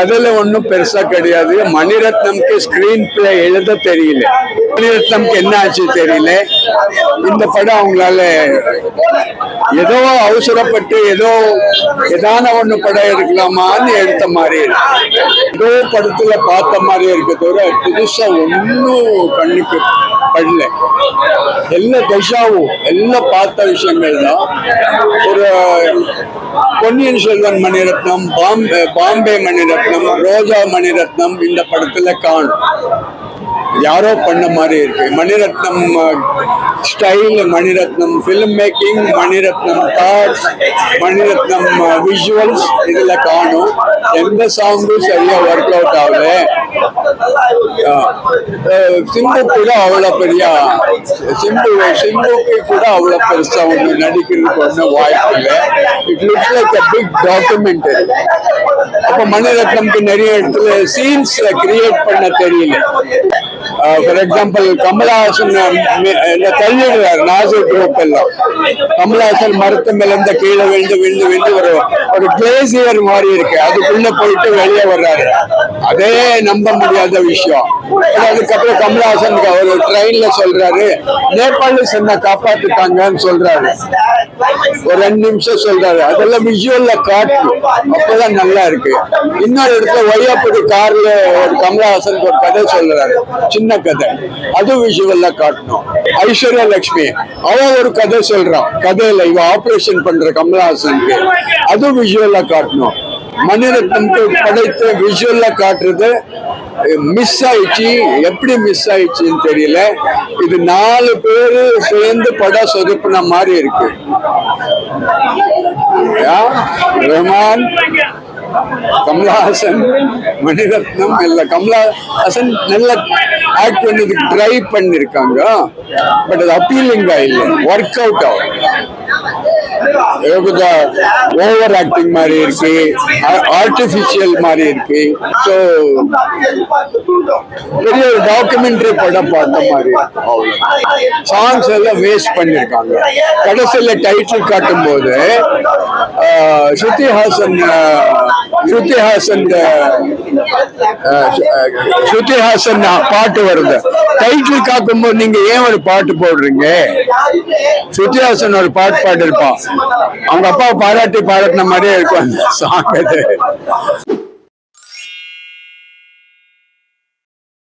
அதில் ஒன்றும் பெருசா கிடையாது. மணிரத்னம்க்கு ஸ்கிரீன் பிளே எழுத தெரியல. மணிரத்னம்க்கு என்ன ஆச்சு தெரியல. இந்த படம் அவங்களால ஏதோ அவசரப்பட்டு ஏதோ ஏதான ஒன்று படம் எடுக்கலாமான்னு எடுத்த மாதிரி இருக்கு. ஏதோ படத்துல பார்த்த மாதிரி இருக்க தவிர புதுசா ஒன்றும் கண்ணுக்கு படல. எல்லா தசாவும் எல்லாம் பார்த்த விஷயங்கள் தான். ஒரு பொன்னியின் செல்வன் மணிரத்னம் பாம்பே பாம்பே மணிரத்னம் ரோஜா மணிரத்னம் இந்த படத்துல காணும் யாரோ பண்ண மாதிரி இருக்கு. Maniratnam style Maniratnam film making Maniratnam thoughts Maniratnam visuals இதில் காணும். எந்த சாங்கும் சரியாக ஒர்க் அவுட் ஆகல. சிம்பு கூட அவ்வளோ பெரிய சிம்பு சிம்புக்கு கூட அவ்வளோ பெருசா ஒன்று நடிக்கிறதுக்கு ஒன்றும் வாய்ப்பு இல்லை it looks like a big documentary அப்போ மணிரத்னம்க்கு நிறைய இடத்துல சீன்ஸ் கிரியேட் பண்ண தெரியல ஃபார் எக்ஸாம்பிள் கமலஹாசன் என்ன தள்ளிடுறாரு நாசர் குரூப் எல்லாம். கமல்ஹாசன் மரத்து மேலிருந்த கீழே விழுந்து விழுந்து விழுந்து ஒரு ஒரு கிளேசியர் மாதிரி இருக்கு. அதுக்குள்ள போயிட்டு வெளியே வர்றாரு. அதே நம்ப முடியாத விஷயம். அதுக்கப்புறம் கமல்ஹாசன் அவர் ட்ரெயின்ல சொல்றாரு நேபாளிஸ் சென்னை காப்பாத்துட்டாங்கன்னு சொல்றாரு. ஒரு ரெண்டு நிமிஷம் சொல்றாரு. அதெல்லாம் விஷுவல்ல காட்டணும் அப்பதான் நல்லா இருக்கு. இன்னொரு இடத்துல ஒய்யாப்பதி கார்ல ஒரு கமலஹாசன் ஒரு கதை சொல்றாரு. சின்ன கதை. அது விஷுவல்ல காட்டணும். ஐஸ்வர்யா லட்சுமி அவ ஒரு கதை சொல்றான். கதையில இவ ஆபரேஷன் பண்ற கமலஹாசனுக்கு. அது விஷுவல்ல காட்டணும். மணிரத்னம்க்கு படைத்த விஷுவல்ல காட்டுறது மிஸ் ஆயிடுச்சு. எப்படி மிஸ் ஆயிடுச்சுன்னு தெரியல. இது நாலு பேரு சேர்ந்து படம் சொதுப்பின மாதிரி இருக்கு. ரஹ்மான்? கமலஹாசன் மணிரத்னம் இல்ல கமலஹாசன் நல்ல ஆக்ட் பண்ணதுக்கு ட்ரை பண்ணிருக்காங்க. பட் அது அப்பீலிங்கா இல்லை. ஒர்க் அவுட் ஆகும் கொஞ்சம் ஓவர் ஆக்டிங் மாதிரி இருக்கு. ஆர்டிபிஷியல் மாதிரி இருக்கு. ஸோ பெரிய ஒரு டாக்குமெண்ட்ரி படம் பார்த்த மாதிரி. சாங்ஸ் எல்லாம் வேஸ்ட் பண்ணிருக்காங்க. கடைசியில் டைட்டில் காட்டும் போது ஸ்ருதி ஹாசன் ஸ்ருதி ஹாசன் ஸ்ருதி ஹாசன் பாட்டு வருது. டைட்டில் காக்கும்போது நீங்க ஏன் ஒரு பாட்டு போடுறீங்க? ஸ்ருதி ஹாசன் ஒரு பாட்டு பாடிருப்பான் அவங்க அப்பாவை பாராட்டி பாராட்டின மாதிரியே இருக்கும் அந்த சாங் அது.